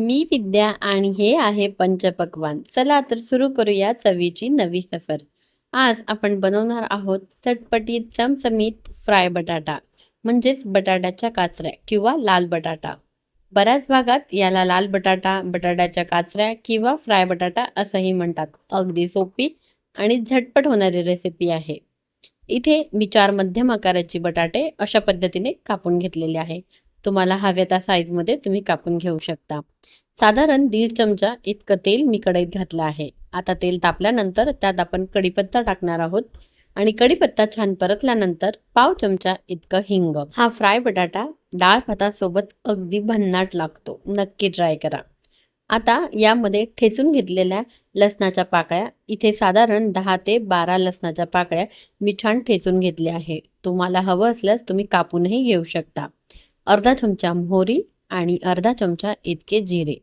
मी विद्या आणि हे आहे पंचपक्वान. चला तर सुरू करूया चवीची नवी सफर. आज आपण बनवणार आहोत चटपटीत चमचमीत फ्राय बटाटा म्हणजेच बटाट्याच्या काचऱ्या किंवा लाल बटाटा. बऱ्याच भागात याला लाल बटाटा बटाट्याच्या काचऱ्या किंवा फ्राय बटाटा असंही म्हणतात. अगदी सोपी आणि झटपट होणारी रेसिपी आहे. इथे मी चार मध्यम आकाराची बटाटे अशा पद्धतीने कापून घेतलेले आहे. तुम्हाला हव्या त्या साईजमध्ये तुम्ही कापून घेऊ शकता. साधारण दीड चमचा इतकं तेल मी कढईत घातलं आहे. आता तेल तापल्यानंतर त्यात आपण कढीपत्ता टाकणार आहोत आणि कढीपत्ता छान परतल्यानंतर पाव चमचा इतकं हिंग. हा फ्राय बटाटा डाळ भातासोबत अगदी भन्नाट लागतो. नक्की ट्राय करा. आता यामध्ये ठेचून घेतलेल्या लसणाच्या पाकळ्या इथे साधारण दहा ते बारा लसणाच्या पाकळ्या मी छान ठेचून घेतल्या आहे. तुम्हाला हवं असल्यास तुम्ही कापूनही घेऊ शकता. अर्धा चमचा मोहरी आणि अर्धा चमचा इतके जिरे.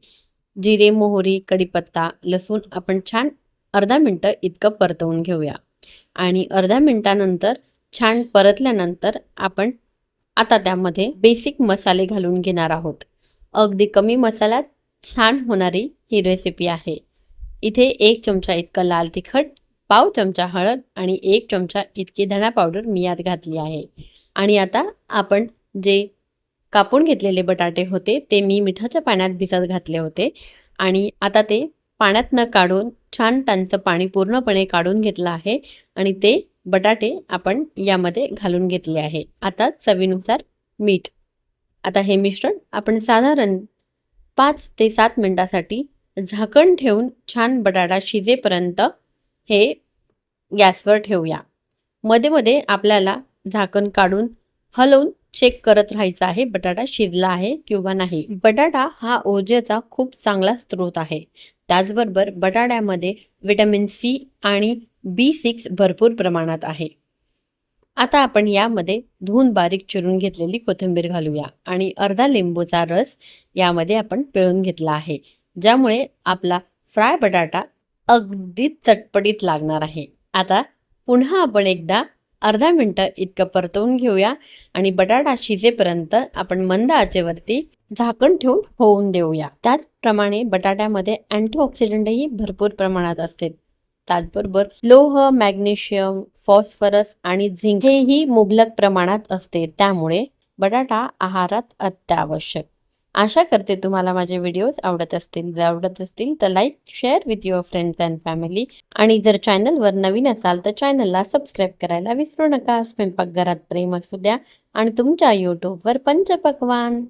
जिरे मोहरी कढीपत्ता लसूण आपण छान अर्धा मिनटं इतकं परतवून घेऊया. आणि अर्ध्या मिनटानंतर छान परतल्यानंतर आपण आता त्यामध्ये बेसिक मसाले घालून घेणार आहोत. अगदी कमी मसाल्यात छान होणारी ही रेसिपी आहे. इथे एक चमचा इतकं लाल तिखट पाव चमचा हळद आणि एक चमचा इतकी धणा पावडर मी यात घातली आहे. आणि आता आपण जे कापून घेतलेले बटाटे होते ते मी मिठाच्या पाण्यात भिजत घातले होते. आणि आता ते पाण्यात न काढून छान त्यांचं पाणी पूर्णपणे काढून घेतलं आहे आणि ते बटाटे आपण यामध्ये घालून घेतले आहे. आता चवीनुसार मीठ. आता हे मिश्रण आपण साधारण पाच ते सात मिनटासाठी झाकण ठेवून छान बटाटा शिजेपर्यंत हे गॅसवर ठेवूया. मध्ये मध्ये आपल्याला झाकण काढून हलवून चेक करत राहायचं आहे. बटाटा शिजला आहे किंवा नाही. बटाटा हा ऊर्जेचा खूप चांगला स्रोत आहे. त्याचबरोबर बटाट्यामध्ये विटॅमिन सी आणि बी सिक्स भरपूर प्रमाणात आहे. आता आपण यामध्ये धुवून बारीक चिरून घेतलेली कोथिंबीर घालूया आणि अर्धा लिंबूचा रस यामध्ये आपण पिळून घेतला आहे. ज्यामुळे आपला फ्राय बटाटा अगदी चटपटीत लागणार आहे. आता पुन्हा आपण एकदा अर्धा मिनटं इतकं परतवून घेऊया आणि बटाटा शिजेपर्यंत आपण मंद आचेवरती झाकण ठेवून होऊन देऊया. त्याचप्रमाणे बटाट्यामध्ये अँटीऑक्सिडंटही भरपूर प्रमाणात असते त्याचबरोबर लोह मॅग्नेशियम फॉस्फरस आणि झिंक हेही मुबलक प्रमाणात असते. त्यामुळे बटाटा आहारात अत्यावश्यक. आशा करते तुम्हाला माझे व्हिडिओज आवडत असतील. जर आवडत असतील तर like share with your friends and family आणि जर चॅनलवर नवीन असाल तर चॅनलला सबस्क्राईब करायला विसरू नका. स्वयंपाकघरात प्रेम असू द्या. आणि तुमच्या यूट्यूबवर पंचपक्वान.